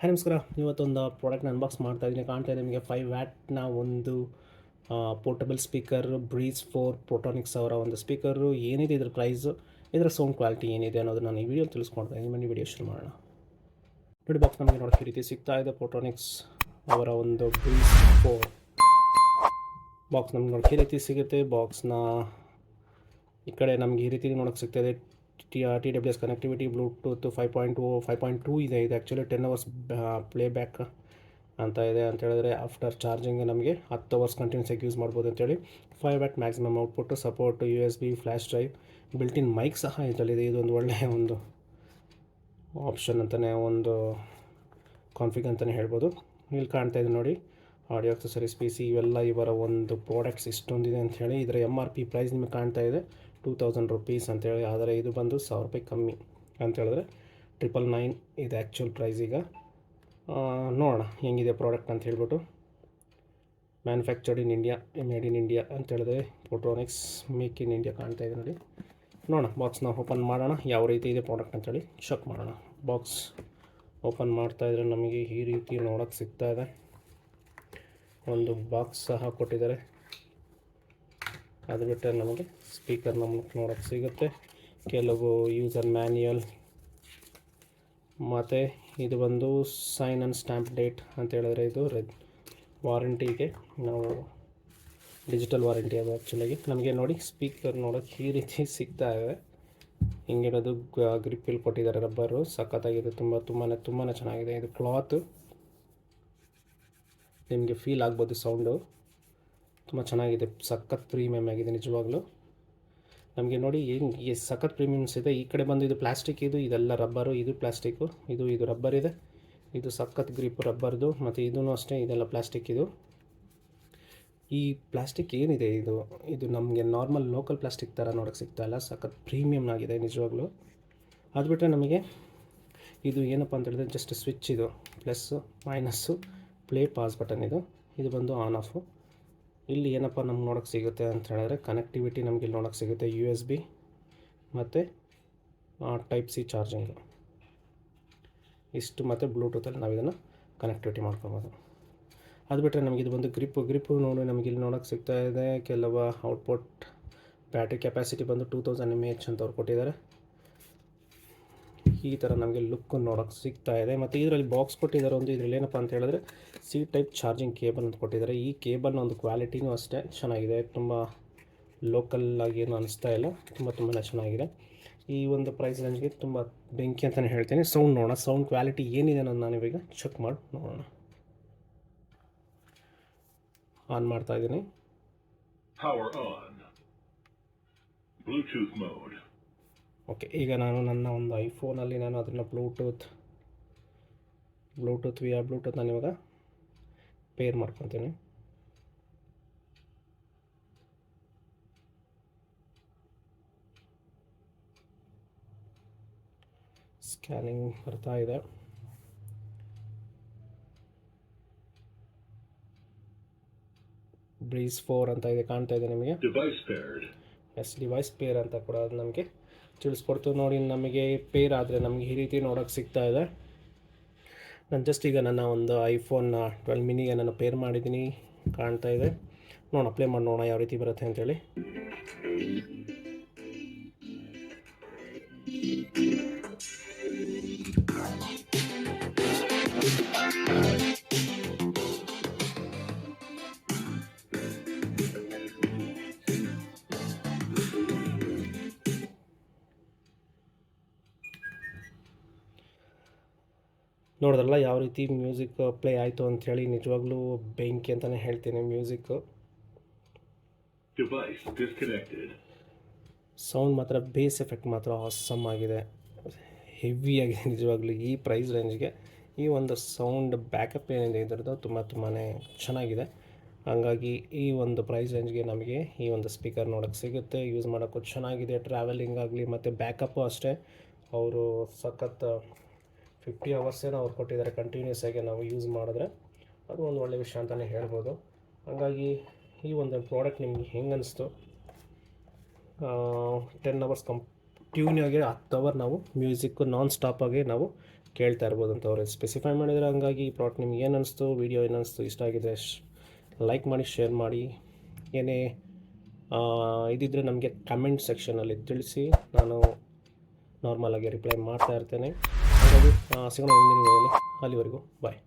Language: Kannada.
ಹಾಯ್ ನಮಸ್ಕಾರ. ಇವತ್ತೊಂದು ಪ್ರಾಡಕ್ಟ್ನ ಅನ್ಬಾಕ್ಸ್ ಮಾಡ್ತಾ ಇದ್ದೀನಿ. ಕಾಣ್ತಾ ಇದೆ ನಿಮಗೆ ಫೈವ್ ವ್ಯಾಟ್ನ ಒಂದು portable speaker breeze four Portronics ಅವರ ಒಂದು ಸ್ಪೀಕರು ಏನಿದೆ ಇದ್ರ ಪ್ರೈಸು ಇದರ ಸೌಂಡ್ ಕ್ವಾಲಿಟಿ ಏನಿದೆ ಅನ್ನೋದು ನಾನು ಈ ವಿಡಿಯೋ ತಿಳಿಸ್ಕೊಡ್ತಾ ಇದ್ದೀನಿ. ಬನ್ನಿ ವಿಡಿಯೋ ಶುರು ಮಾಡೋಣ. ನೋಡಿ ಬಾಕ್ಸ್ ನಮಗೆ ನೋಡೋಕ್ಕೆ ಈ ರೀತಿ ಸಿಗ್ತಾ ಇದೆ. ಪ್ರೋಟೋನಿಕ್ಸ್ ಅವರ ಒಂದು ಬ್ರೀಸ್ ಫೋರ್ ಬಾಕ್ಸ್ ನಮ್ಗೆ ನೋಡೋಕ್ಕೆ ಈ ರೀತಿ ಸಿಗುತ್ತೆ. ಬಾಕ್ಸ್ನ ಈ ಕಡೆ ನಮಗೆ ಈ ರೀತಿ ನೋಡೋಕ್ಕೆ ಸಿಗ್ತಾಯಿದೆ T T W S connectivity bluetooth five point two five point two ಇದೆ, ಇದು actually ten hours play back ಅಂತ ಇದೆ ಅಂತ ಹೇಳಿದ್ರೆ ಆಫ್ಟರ್ ಚಾರ್ಜಿಂಗ್ ನಮಗೆ ಹತ್ತು ಅವರ್ಸ್ ಕಂಟಿನ್ಯೂಸ್ ಆಗಿ ಯೂಸ್ ಮಾಡ್ಬೋದು ಅಂತೇಳಿ five watt maximum output support U S B flash drive built in mic ಸಹ ಇದರಲ್ಲಿದೆ ಇದೊಂದು ಒಳ್ಳೆಯ ಒಂದು ಆಪ್ಷನ್ ಅಂತಲೇ ಒಂದು ಕಾನ್ಫಿಗ್ ಅಂತಲೇ ಹೇಳ್ಬೋದು. ಇಲ್ಲಿ ಕಾಣ್ತಾ ಇದೆ ನೋಡಿ ಆಡಿಯೋ ಅಕ್ಸೆಸರೀಸ್ ಪಿ ಸಿ ಇವೆಲ್ಲ ಇವರ ಒಂದು ಪ್ರಾಡಕ್ಟ್ಸ್ ಇಷ್ಟೊಂದಿದೆ ಅಂತ ಹೇಳಿ. ಇದರ ಎಂ ಆರ್ ಪಿ ಪ್ರೈಸ್ ನಿಮಗೆ ಕಾಣ್ತಾ ಇದೆ. ಟೂ ತೌಸಂಡ್ ರುಪೀಸ್ ಅಂತೇಳಿ, ಆದರೆ ಇದು ಬಂದು ಸಾವಿರ ರೂಪಾಯಿ ಕಮ್ಮಿ ಅಂತ ಹೇಳಿದ್ರೆ ಟ್ರಿಪಲ್ ನೈನ್ ಇದು ಆ್ಯಕ್ಚುಲ್ ಪ್ರೈಸ್ ಈಗ. ನೋಡೋಣ ಹೆಂಗಿದೆ ಪ್ರಾಡಕ್ಟ್ ಅಂತ ಹೇಳ್ಬಿಟ್ಟು. Manufactured in India made in India ಅಂತ ಹೇಳಿದ್ರೆ ಮೇಕ್ ಇನ್ ಇಂಡಿಯಾ ಕಾಣ್ತಾ ಇದೆ ನೋಡಿ. ನೋಡೋಣ ಬಾಕ್ಸ್ನ ಓಪನ್ ಮಾಡೋಣ, ಯಾವ ರೀತಿ ಇದೆ ಪ್ರಾಡಕ್ಟ್ ಅಂತೇಳಿ ಚೆಕ್ ಮಾಡೋಣ. ಬಾಕ್ಸ್ ಓಪನ್ ಮಾಡ್ತಾ ಇದ್ರೆ ನಮಗೆ ಈ ರೀತಿ ನೋಡೋಕ್ಕೆ ಸಿಗ್ತಾ ಇದೆ. ಒಂದು ಬಾಕ್ಸ್ ಸಹ ಕೊಟ್ಟಿದ್ದಾರೆ. ಅದು ಬಿಟ್ಟರೆ ನಮಗೆ ಸ್ಪೀಕರ್ ನಮಗೆ ನೋಡೋಕ್ಕೆ ಸಿಗುತ್ತೆ. ಕೆಲವು ಯೂಸರ್ ಮ್ಯಾನ್ಯಲ್ ಮತ್ತು ಇದು ಬಂದು ಸೈನ್ ಆ್ಯಂಡ್ ಸ್ಟ್ಯಾಂಪ್ ಡೇಟ್ ಅಂತ ಹೇಳಿದ್ರೆ ಇದು ರೆಡ್ ವಾರಂಟಿಗೆ ನಾವು ಡಿಜಿಟಲ್ ವಾರಂಟಿ ಅದು ಆ್ಯಕ್ಚುಲಾಗಿ ನಮಗೆ ನೋಡಿ ಸ್ಪೀಕರ್ ನೋಡೋಕ್ಕೆ ಈ ರೀತಿ ಸಿಗ್ತಾ ಇದೆ. ಹಿಂಗಿರೋದು ಗ್ರಿಪ್ಪಲ್ಲಿ ಕೊಟ್ಟಿದ್ದಾರೆ ರಬ್ಬರು ಸಖತ್ತಾಗಿದೆ. ತುಂಬ ತುಂಬಾ ತುಂಬಾ ಚೆನ್ನಾಗಿದೆ. ಇದು ಕ್ಲಾತು ನಿಮಗೆ ಫೀಲ್ ಆಗ್ಬೋದು ಸೌಂಡು ತುಂಬ ಚೆನ್ನಾಗಿದೆ, ಸಖತ್ ಪ್ರೀಮಿಯಮ್ ಆಗಿದೆ ನಿಜವಾಗ್ಲೂ. ನಮಗೆ ನೋಡಿ ಹೆಂಗೆ ಸಖತ್ ಪ್ರೀಮಿಯಮ್ಸ್ ಇದೆ. ಈ ಕಡೆ ಬಂದು ಇದು ಪ್ಲಾಸ್ಟಿಕ್ ಇದು, ಇದೆಲ್ಲ ರಬ್ಬರು ಇದು ಪ್ಲಾಸ್ಟಿಕ್ಕು ಇದು ಇದು ರಬ್ಬರ್ ಇದೆ. ಇದು ಸಖತ್ ಗ್ರಿಪ್ ರಬ್ಬರ್ದು ಮತ್ತು ಇದೂ ಅಷ್ಟೇ, ಇದೆಲ್ಲ ಪ್ಲಾಸ್ಟಿಕ್ ಇದು. ಈ ಪ್ಲಾಸ್ಟಿಕ್ ಏನಿದೆ ಇದು? ಇದು ನಮಗೆ ನಾರ್ಮಲ್ ಲೋಕಲ್ ಪ್ಲಾಸ್ಟಿಕ್ ಥರ ನೋಡೋಕ್ಕೆ ಸಿಗ್ತಾ ಇಲ್ಲ. ಸಖತ್ ಪ್ರೀಮಿಯಮ್ ಆಗಿದೆ ನಿಜವಾಗ್ಲೂ. ಅದು ಬಿಟ್ಟರೆ ನಮಗೆ ಇದು ಏನಪ್ಪ ಅಂತ ಹೇಳಿದ್ರೆ ಜಸ್ಟ್ ಸ್ವಿಚ್ ಇದು. Plus minus play pause button ಇದು. ಇದು ಬಂದು ಆನ್ ಆಫು ಇಲ್ಲಿ ಏನಪ್ಪ ನಮ್ಗೆ ನೋಡೋಕ್ಕೆ ಸಿಗುತ್ತೆ ಅಂತ ಹೇಳಿದ್ರೆ ಕನೆಕ್ಟಿವಿಟಿ ನಮಗೆ ಇಲ್ಲಿ ನೋಡೋಕ್ಕೆ ಸಿಗುತ್ತೆ ಯು ಎಸ್ ಬಿ ಮತ್ತು ಟೈಪ್ ಸಿ ಚಾರ್ಜಿಂಗು ಇಷ್ಟು ಮತ್ತು ಬ್ಲೂಟೂತಲ್ಲಿ ನಾವು ಇದನ್ನು ಕನೆಕ್ಟಿವಿಟಿ ಮಾಡ್ಕೊಬೋದು. ಅದು ಬಿಟ್ಟರೆ ಇದು ಬಂದು ಗ್ರಿಪ್ಪು ಗ್ರಿಪ್ಪು ನೋಡಿ ನಮಗೆ ಇಲ್ಲಿ ನೋಡೋಕ್ಕೆ ಸಿಗ್ತಾ ಇದೆ. ಕೆಲವು ಔಟ್ಪುಟ್ ಬ್ಯಾಟ್ರಿ ಕೆಪಾಸಿಟಿ ಬಂದು ಟೂ ತೌಸಂಡ್ ಎಂ ಎಚ್ ಅಂತ ಅವ್ರು ಕೊಟ್ಟಿದ್ದಾರೆ. ಈ ಥರ ನಮಗೆ ಲುಕ್ ನೋಡೋಕ್ಕೆ ಸಿಗ್ತಾ ಇದೆ. ಮತ್ತು ಇದರಲ್ಲಿ ಬಾಕ್ಸ್ ಕೊಟ್ಟಿದ್ದಾರೆ ಒಂದು, ಇದರಲ್ಲಿ ಏನಪ್ಪ ಅಂತ ಹೇಳಿದ್ರೆ ಸಿ ಟೈಪ್ ಚಾರ್ಜಿಂಗ್ ಕೇಬಲ್ ಅಂತ ಕೊಟ್ಟಿದ್ದಾರೆ. ಈ ಕೇಬಲ್ನ ಒಂದು ಕ್ವಾಲಿಟಿನೂ ಅಷ್ಟೇ ಚೆನ್ನಾಗಿದೆ. ತುಂಬ ಲೋಕಲ್ ಆಗಿ ಏನು ಅನಿಸ್ತಾ ಇಲ್ಲ. ತುಂಬ ತುಂಬಾ ಚೆನ್ನಾಗಿದೆ. ಈ ಒಂದು ಪ್ರೈಸ್ ರೇಂಜ್ಗೆ ತುಂಬ ಬೆಂಕಿ ಅಂತಲೇ ಹೇಳ್ತೀನಿ. ಸೌಂಡ್ ನೋಡೋಣ. ಸೌಂಡ್ ಕ್ವಾಲಿಟಿ ಏನಿದೆ ಅನ್ನೋದು ನಾನು ಇವಾಗ ಚೆಕ್ ಮಾಡಿ, ನೋಡೋಣ. ಆನ್ ಮಾಡ್ತಾ ಇದ್ದೀನಿ. Bluetooth mode. ಓಕೆ ಈಗ ನಾನು ನನ್ನ ಒಂದು ಐಫೋನಲ್ಲಿ ನಾನು ಅದನ್ನು ಬ್ಲೂಟೂತ್ ಬ್ಲೂಟೂತ್ ವಿಯಾ ಬ್ಲೂಟೂತ್ ನಾನು ಇವಾಗ ಪೇರ್ ಮಾಡ್ಕೊತೀನಿ. ಸ್ಕ್ಯಾನಿಂಗ್ ಬರ್ತಾ ಇದೆ. ಬ್ರೀಸ್ ಫೋರ್ ಅಂತ ಇದೆ ಕಾಣ್ತಾ ಇದೆ ನಿಮಗೆ. ಎಸ್ ಡಿವೈಸ್ ಪೇರ್ ಅಂತ ಕೂಡ ಅದು ನಮಗೆ ತಿಳಿಸ್ಕೊಡ್ತು ನೋಡಿ, ನಮಗೆ ಪೇರ್ ಆದರೆ ನಮಗೆ ಈ ರೀತಿ ನೋಡೋಕ್ಕೆ ಸಿಗ್ತಾ ಇದೆ. ನಾನು ಜಸ್ಟ್ ಈಗ ನನ್ನ ಒಂದು ಐಫೋನ್ ಟ್ವೆಲ್ ಮಿನಿಗೆ ನಾನು ಪೇರ್ ಮಾಡಿದ್ದೀನಿ. ಕಾಣ್ತಾ ಇದೆ. ನೋಡೋಣ ಅಪ್ಲೈ ಮಾಡಿ ನೋಡೋಣ ಯಾವ ರೀತಿ ಬರುತ್ತೆ ಅಂತೇಳಿ. ನೋಡಿದ್ರಲ್ಲ ಯಾವ ರೀತಿ ಮ್ಯೂಸಿಕ್ ಪ್ಲೇ ಆಯಿತು ಅಂಥೇಳಿ ನಿಜವಾಗ್ಲೂ ಬೆಂಕಿ ಅಂತಲೇ ಹೇಳ್ತೀನಿ ಮ್ಯೂಸಿಕ್ಕು. ಸೌಂಡ್ ಮಾತ್ರ ಬೇಸ್ ಎಫೆಕ್ಟ್ ಮಾತ್ರ ಆಸಮ್ ಆಗಿದೆ. ಹೆವಿ ಆಗಿದೆ ನಿಜವಾಗ್ಲೂ ಈ ಪ್ರೈಸ್ ರೇಂಜ್ಗೆ ಈ ಒಂದು ಸೌಂಡ್ ಬ್ಯಾಕಪ್ ಏನಿದೆ ಇದ್ರದ್ದು ತುಂಬ ತುಂಬಾ ಚೆನ್ನಾಗಿದೆ. ಹಾಗಾಗಿ ಈ ಒಂದು ಪ್ರೈಸ್ ರೇಂಜ್ಗೆ ನಮಗೆ ಈ ಒಂದು ಸ್ಪೀಕರ್ ನೋಡೋಕ್ಕೆ ಸಿಗುತ್ತೆ. ಯೂಸ್ ಮಾಡೋಕ್ಕೂ ಚೆನ್ನಾಗಿದೆ ಟ್ರಾವೆಲಿಂಗ್ ಆಗಲಿ ಮತ್ತು ಬ್ಯಾಕಪ್ಪು ಅಷ್ಟೇ. ಅವರು ಸಖತ್ ಫಿಫ್ಟಿ ಅವರ್ಸೇನೋ ಅವ್ರು ಕೊಟ್ಟಿದ್ದಾರೆ ಕಂಟಿನ್ಯೂಸ್ ಆಗಿ ನಾವು ಯೂಸ್ ಮಾಡಿದ್ರೆ ಅದು ಒಂದು ಒಳ್ಳೆಯ ವಿಷಯ ಅಂತಲೇ ಹೇಳ್ಬೋದು. ಹಾಗಾಗಿ ಈ ಒಂದು ಪ್ರಾಡಕ್ಟ್ ನಿಮ್ಗೆ ಹೆಂಗೆ ಅನಿಸ್ತು? ಟೆನ್ ಅವರ್ಸ್ ಕಂ ಆಗಿ ಹತ್ತು ಅವರ್ ನಾವು ಮ್ಯೂಸಿಕ್ಕು ನಾನ್ ಸ್ಟಾಪಾಗಿ ನಾವು ಕೇಳ್ತಾ ಇರ್ಬೋದು ಅಂತ ಅವ್ರು ಸ್ಪೆಸಿಫೈ ಮಾಡಿದರೆ ಹಂಗಾಗಿ ಈ ಪ್ರಾಡಕ್ಟ್ ನಿಮ್ಗೆ ಏನು ಅನಿಸ್ತು ವೀಡಿಯೋ ಏನು ಅನಿಸ್ತು ಇಷ್ಟ ಆಗಿದೆ ಲೈಕ್ ಮಾಡಿ ಶೇರ್ ಮಾಡಿ. ಏನೇ ಆ, ಇದಿದ್ದರೆ ನಮಗೆ ಕಮೆಂಟ್ ಸೆಕ್ಷನಲ್ಲಿ ತಿಳಿಸಿ. ನಾನು ನಾರ್ಮಲಾಗಿ ರಿಪ್ಲೈ ಮಾಡ್ತಾ ಇರ್ತೇನೆ. ಹಾಗಾಗಿ ಆ, ಸಿಗೋಣ ಮುಂದಿನ videoದಲ್ಲಿ. ಅಲ್ಲಿವರೆಗೂ ಬಾಯ್